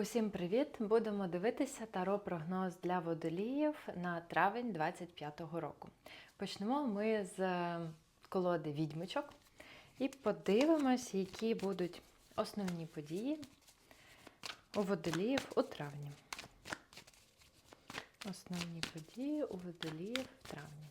Усім привіт! Будемо дивитися таро прогноз для водоліїв на травень 25-го року. Почнемо ми з е, колоди відьмичок і подивимось, які будуть основні події у водоліїв у травні. Основні події у водоліїв в травні.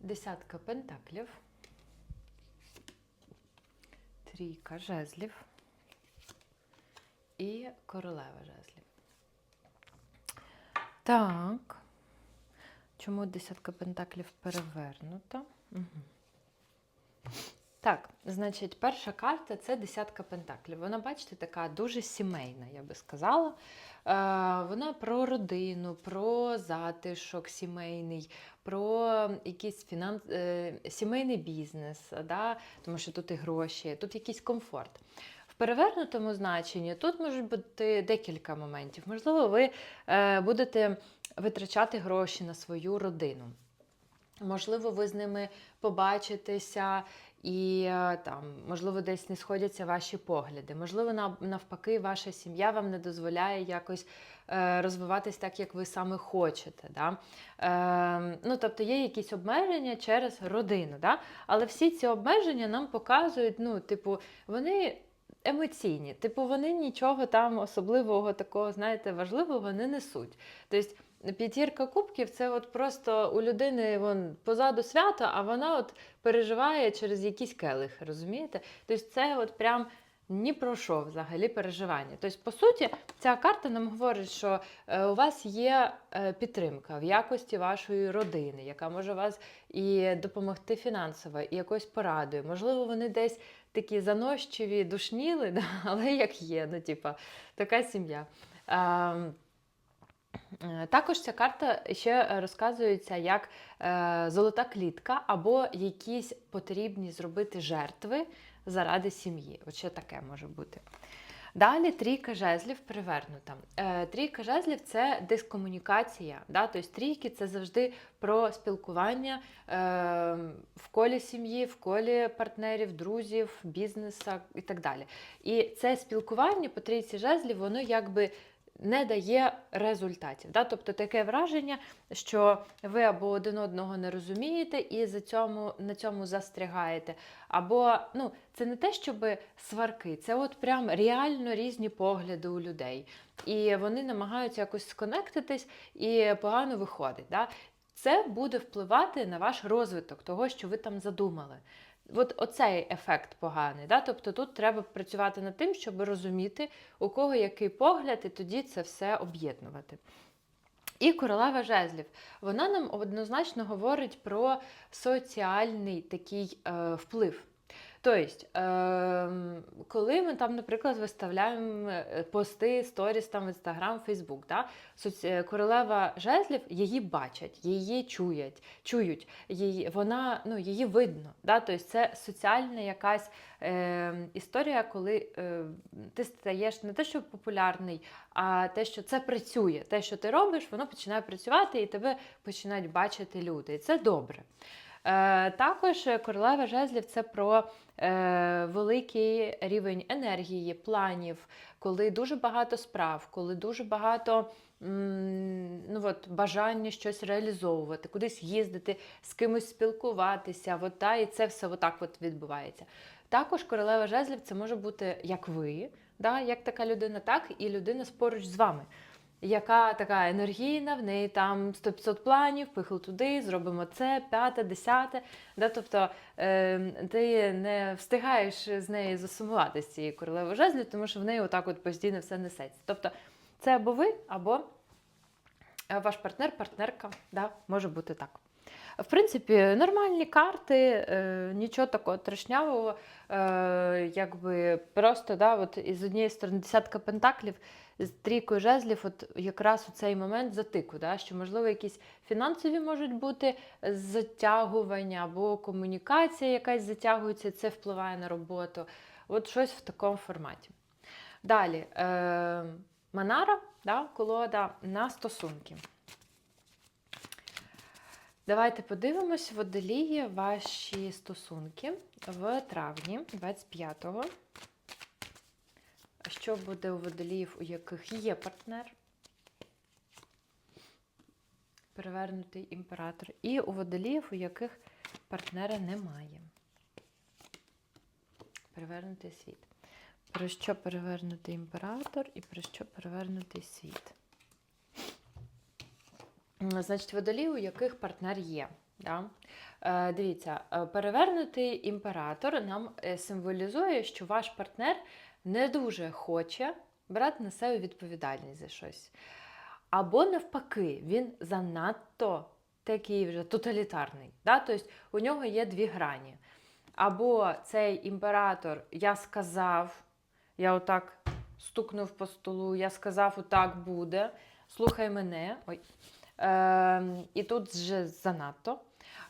Десятка пентаклів. Трійка жезлів і королева жезлів. Так. Чому десятка пентаклів перевернута? Угу. Так, значить, перша карта це десятка пентаклів. Вона, бачите, така дуже сімейна, я би сказала. Е, вона про родину, про затишок сімейний, про якийсь фінанс... е, сімейний бізнес, да? тому що тут і гроші, тут якийсь комфорт. В перевернутому значенні тут можуть бути декілька моментів. Можливо, ви е, будете витрачати гроші на свою родину. Можливо, ви з ними побачитеся і е, там, можливо, десь не сходяться ваші погляди. Можливо, нав- навпаки, ваша сім'я вам не дозволяє якось е, розвиватись так, як ви саме хочете. Да? Е, ну, тобто є якісь обмеження через родину. Да? Але всі ці обмеження нам показують, ну, типу, вони. Емоційні, типу, вони нічого там особливого такого, знаєте, важливого не несуть. Тобто П'ятірка кубків це от просто у людини вон, позаду свято, а вона от переживає через якісь келихи, розумієте? Тобто це от прям ні про що взагалі переживання. Тобто, по суті, ця карта нам говорить, що е, у вас є е, підтримка в якості вашої родини, яка може вас і допомогти фінансово, і якоюсь порадою. Можливо, вони десь такі занощиві, душніли, але як є, ну, типа, така сім'я. Е, Також ця карта ще розказується як е, золота клітка, або якісь потрібні зробити жертви заради сім'ї. От ще таке може бути. Далі трійка жезлів перевернута. Е, Трійка жезлів це дискомунікація. Да? Тобто трійки це завжди про спілкування в колі сім'ї, в колі партнерів, друзів, бізнеса і так далі. І це спілкування по трійці жезлів, воно якби не дає результатів. Да? Тобто таке враження, що ви або один одного не розумієте і за цьому, на цьому застрягаєте. Або ну, це не те, щоб сварки, це от прям реально різні погляди у людей. І вони намагаються якось сконектитись і погано виходить. Да? Це буде впливати на ваш розвиток, того, що ви там задумали. От оцей ефект поганий. Да? Тобто тут треба працювати над тим, щоб розуміти, у кого який погляд, і тоді це все об'єднувати. І королева жезлів. Вона нам однозначно говорить про соціальний такий е, вплив. Тобто, е, коли ми там, наприклад, виставляємо е, пости, сторіс там в Інстаграм, Фейсбук, да? е, королева жезлів її бачать, її чують, чують, її, вона, ну, її видно. Да? Тобто це соціальна якась е, історія, коли е, ти стаєш не те, що популярний, а те, що це працює. Те, що ти робиш, воно починає працювати і тебе починають бачити люди. І це добре. Е, також королева жезлів це про е, великий рівень енергії, планів, коли дуже багато справ, коли дуже багато ну, от, бажання щось реалізовувати, кудись їздити, з кимось спілкуватися. От, та, і це все отак от відбувається. Також королева жезлів це може бути як ви, да, як така людина, так і людина поруч з вами яка така енергійна, в неї там 100-500 планів, пихл туди, зробимо це, п'яте, десяте. Да? Тобто е, ти не встигаєш з нею засумувати з цієї королеви жезлів, тому що в неї отак от постійно все несеться. Тобто це або ви, або е, ваш партнер, партнерка, да? може бути так. В принципі, нормальні карти, е, нічого такого трешнявого, е, якби просто да, от із однієї сторони десятка пентаклів, з трійкою жезлів, от якраз у цей момент затику, да, що можливо якісь фінансові можуть бути затягування або комунікація якась затягується, це впливає на роботу. От щось в такому форматі. Далі, е, Манара, да, колода на стосунки. Давайте подивимось водолії ваші стосунки в травні 25-го. Що буде у водоліїв, у яких є партнер? Перевернутий імператор. І у водоліїв, у яких партнера немає. Перевернутий світ. Про що перевернутий імператор і про що перевернутий світ? Значить, водолії, у яких партнер є. Да? Е, дивіться, е, перевернутий імператор нам е, символізує, що ваш партнер не дуже хоче брати на себе відповідальність за щось. Або навпаки, він занадто такий вже тоталітарний. Да? Тобто у нього є дві грані. Або цей імператор, я сказав, я отак стукнув по столу, я сказав, отак буде, слухай мене. Ой. Е, і тут вже занадто.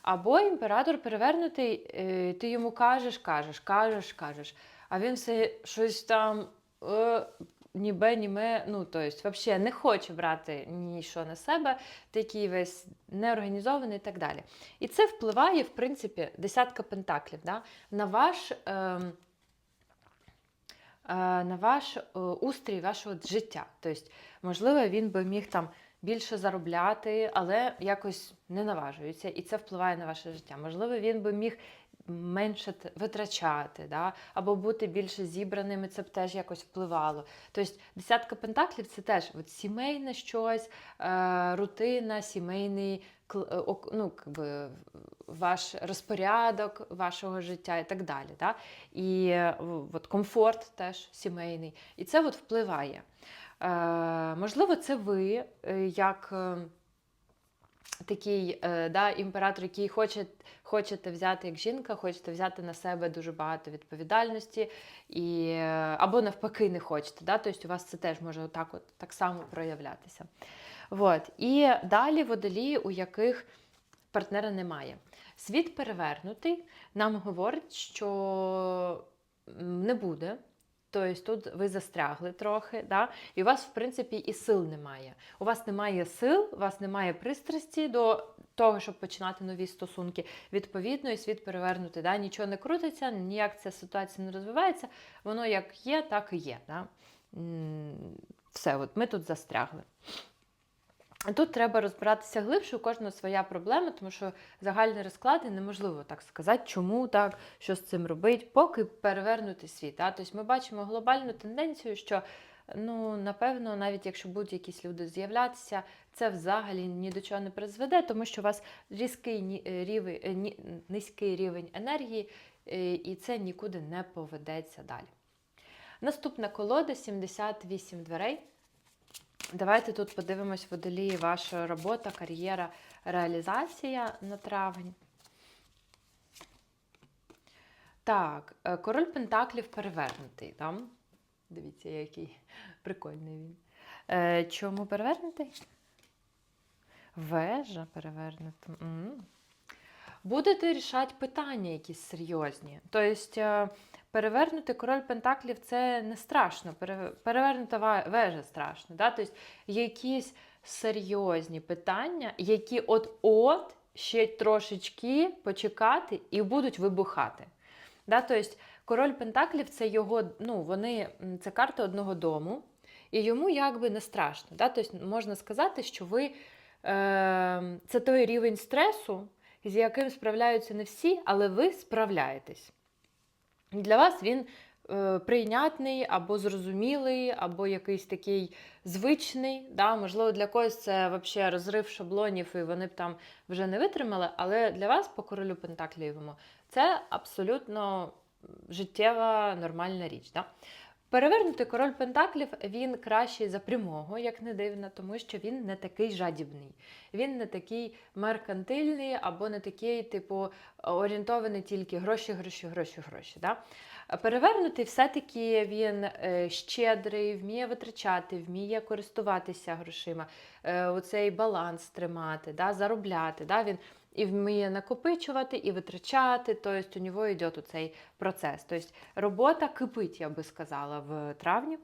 Або імператор перевернутий, е, ти йому кажеш, кажеш, кажеш, кажеш, а він все щось там е, ніби, німе, ну, тобто, взагалі не хоче брати нічого на себе, такий весь неорганізований і так далі. І це впливає, в принципі, десятка пентаклів да, на ваш. Е, на ваш е, устрій вашого життя. Тобто, можливо, він би міг там більше заробляти, але якось не наважується, і це впливає на ваше життя. Можливо, він би міг менше витрачати, да? або бути більше зібраним, це б теж якось впливало. Тобто, десятка пентаклів це теж от сімейне щось, е, рутина, сімейний е, ну, якби, ваш розпорядок вашого життя і так далі. Да? І е, от комфорт теж сімейний. І це от впливає. Е, можливо, це ви, е, як е, такий да, імператор, який хоче, хочете взяти як жінка, хочете взяти на себе дуже багато відповідальності, і, або навпаки не хочете. Да? Тобто у вас це теж може отак от, так само проявлятися. От. І далі водолії, у яких партнера немає. Світ перевернутий нам говорить, що не буде. Тобто тут ви застрягли трохи, да? і у вас, в принципі, і сил немає. У вас немає сил, у вас немає пристрасті до того, щоб починати нові стосунки. Відповідно, і світ перевернути. Да? Нічого не крутиться, ніяк ця ситуація не розвивається. Воно як є, так і є. Да? Все, от ми тут застрягли. Тут треба розбиратися глибше, у кожного своя проблема, тому що загальні розклади неможливо так сказати, чому так, що з цим робити, поки перевернути світ. А? Тобто ми бачимо глобальну тенденцію, що ну, напевно, навіть якщо будуть якісь люди з'являтися, це взагалі ні до чого не призведе, тому що у вас різкий е, рівень, е, низький рівень енергії, е, і це нікуди не поведеться далі. Наступна колода 78 дверей. Давайте тут подивимось водолії ваша робота, кар'єра, реалізація на травень. Так, е, король Пентаклів перевернутий. Там. Дивіться, який прикольний він. Е, Чому перевернутий? Вежа перевернута. Будете рішати питання якісь серйозні. Тобто, е, перевернути король Пентаклів це не страшно. Перевернута вежа страшно. Да? Тобто, якісь серйозні питання, які от-от ще трошечки почекати і будуть вибухати. Да? Тобто, король Пентаклів це його, ну, вони, це карта одного дому, і йому якби не страшно. Да? Тобто, можна сказати, що ви е, це той рівень стресу, з яким справляються не всі, але ви справляєтесь. Для вас він е, прийнятний або зрозумілий, або якийсь такий звичний. Да? Можливо, для когось це взагалі розрив шаблонів, і вони б там вже не витримали. Але для вас, по королю Пентаклієвому, це абсолютно життєва нормальна річ. Да? Перевернутий король Пентаклів він кращий за прямого, як не дивно, тому що він не такий жадібний, він не такий меркантильний або не такий, типу, орієнтований тільки гроші, гроші, гроші, гроші. Да? Перевернутий все-таки він е, щедрий, вміє витрачати, вміє користуватися грошима, е, оцей баланс тримати, да? заробляти. Да? Він і вміє накопичувати, і витрачати. Тобто у нього йде цей процес. Тобто робота кипить, я би сказала, в травні.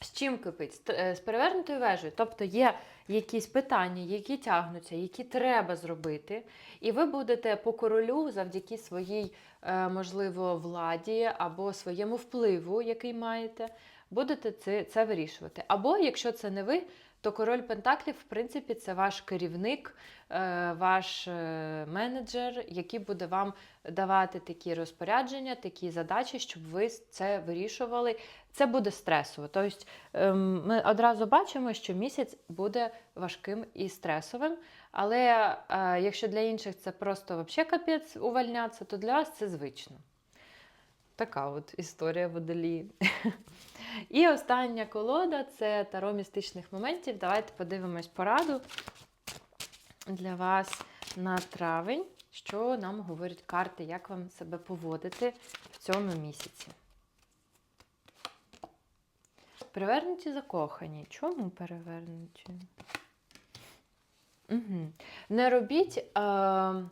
З чим кипить? Е, З перевернутою вежею. Тобто є якісь питання, які тягнуться, які треба зробити, і ви будете по королю завдяки своїй, е, можливо, владі або своєму впливу, який маєте, будете це, це вирішувати. Або якщо це не ви, то король Пентаклів, в принципі, це ваш керівник, е, ваш е, менеджер, який буде вам давати такі розпорядження, такі задачі, щоб ви це вирішували. Це буде стресово. Тобто ем, ми одразу бачимо, що місяць буде важким і стресовим. Але е, якщо для інших це просто вообще капець увольнятися, то для вас це звично. Така от історія водолії. І остання колода це таро містичних моментів. Давайте подивимось пораду для вас на травень, що нам говорять карти, як вам себе поводити в цьому місяці. Перевернуті закохані. Чому перевернуті? Угу. Не робіть. А...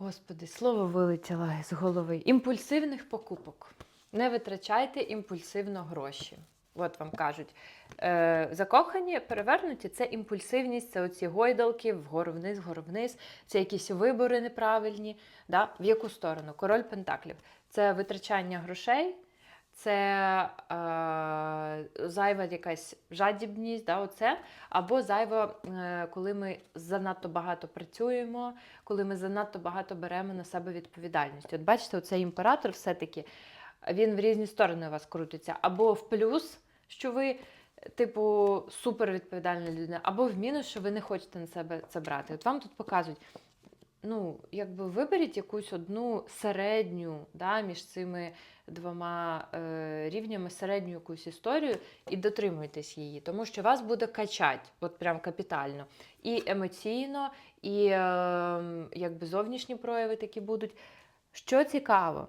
Господи, слово вилетіло з голови. Імпульсивних покупок. Не витрачайте імпульсивно гроші. От вам кажуть. Е, закохані, перевернуті це імпульсивність, це оці гойдалки, вгору вниз, вгору вниз, це якісь вибори неправильні. Да? В яку сторону? Король Пентаклів. Це витрачання грошей, це е, зайва якась жадібність, да, оце, або зайва, е, коли ми занадто багато працюємо, коли ми занадто багато беремо на себе відповідальність. От бачите, оцей імператор все-таки він в різні сторони у вас крутиться. Або в плюс, що ви, типу, супер відповідальна людина, або в мінус, що ви не хочете на себе це брати. От вам тут показують. Ну, якби виберіть якусь одну середню да, між цими двома е, рівнями, середню якусь історію і дотримуйтесь її, тому що вас буде качати, от прям капітально. І емоційно, і е, якби зовнішні прояви такі будуть. Що цікаво,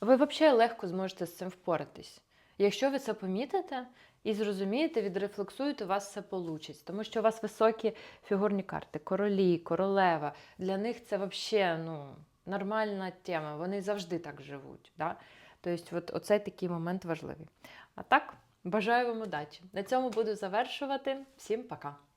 ви взагалі легко зможете з цим впоратись. Якщо ви це помітите і зрозумієте, відрефлексуєте, у вас все вийде. Тому що у вас високі фігурні карти, королі, королева. Для них це взагалі ну, нормальна тема. Вони завжди так живуть. Да? Тобто, от, оцей такий момент важливий. А так, бажаю вам удачі. На цьому буду завершувати. Всім пока!